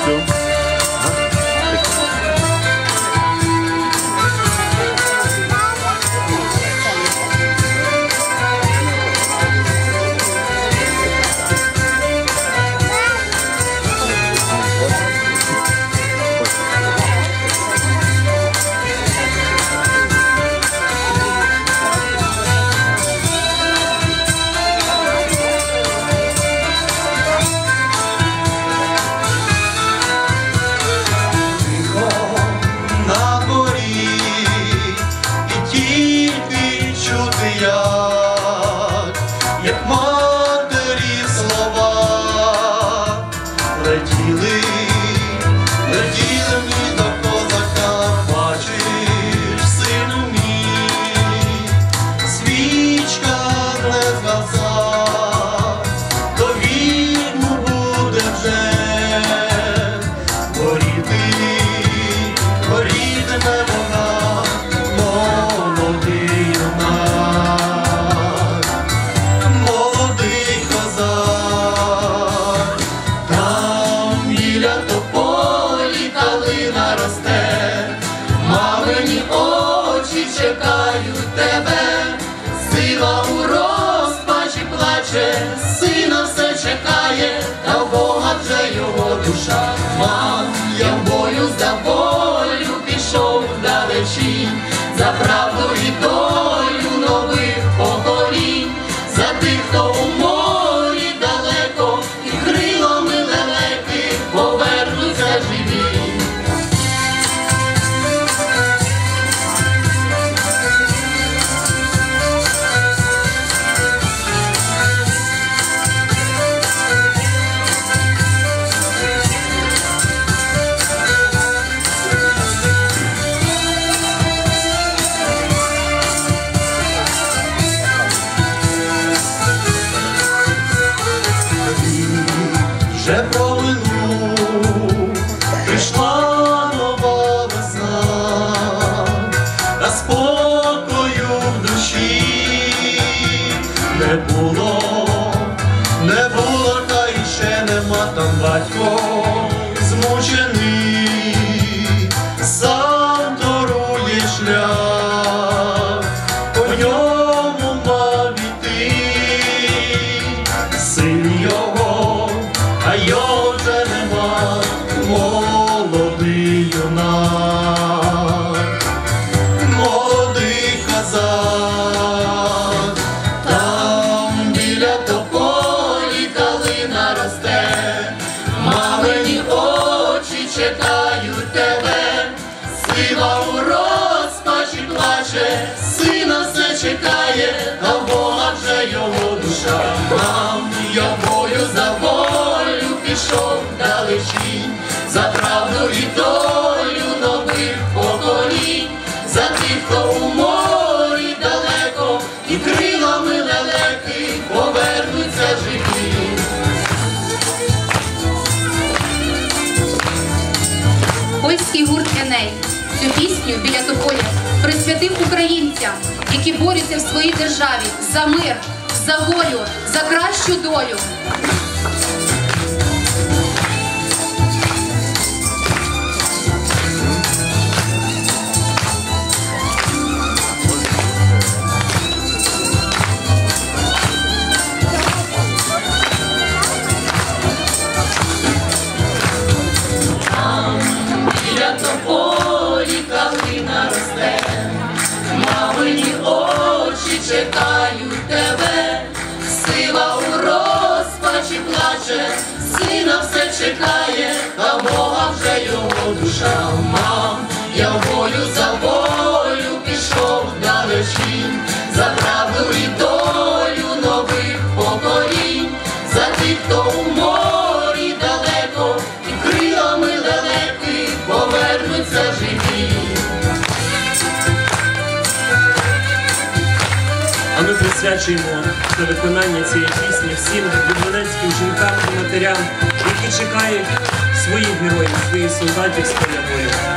so росте, мамині очі чекають тебе, сила у розпачі плаче, сина все чекає, та в Бога вже його душа. має. Батько змучений, сам торує шлях, по ньому мав іти син його, а його вже нема, пішов за правду і долю нових поколінь, за тих, хто у морі далеко, і крилами лелеки повернуться живі. Польський гурт Еней цю пісню біля тополя присвятив українцям, які борються в своїй державі за мир, за волю, за кращу долю. Чекає, а Бога вже його душа. Мам, я в бою за волю пішов далечі, за правду і долю нових поколінь, за тих, хто у морі далеко, і крилами лелеки повернуться живі. А ми присвячуємо це виконання цієї пісні всім відволецьким жінкам і матерям, які чекають своїх героїв, своїх солдатів з поля.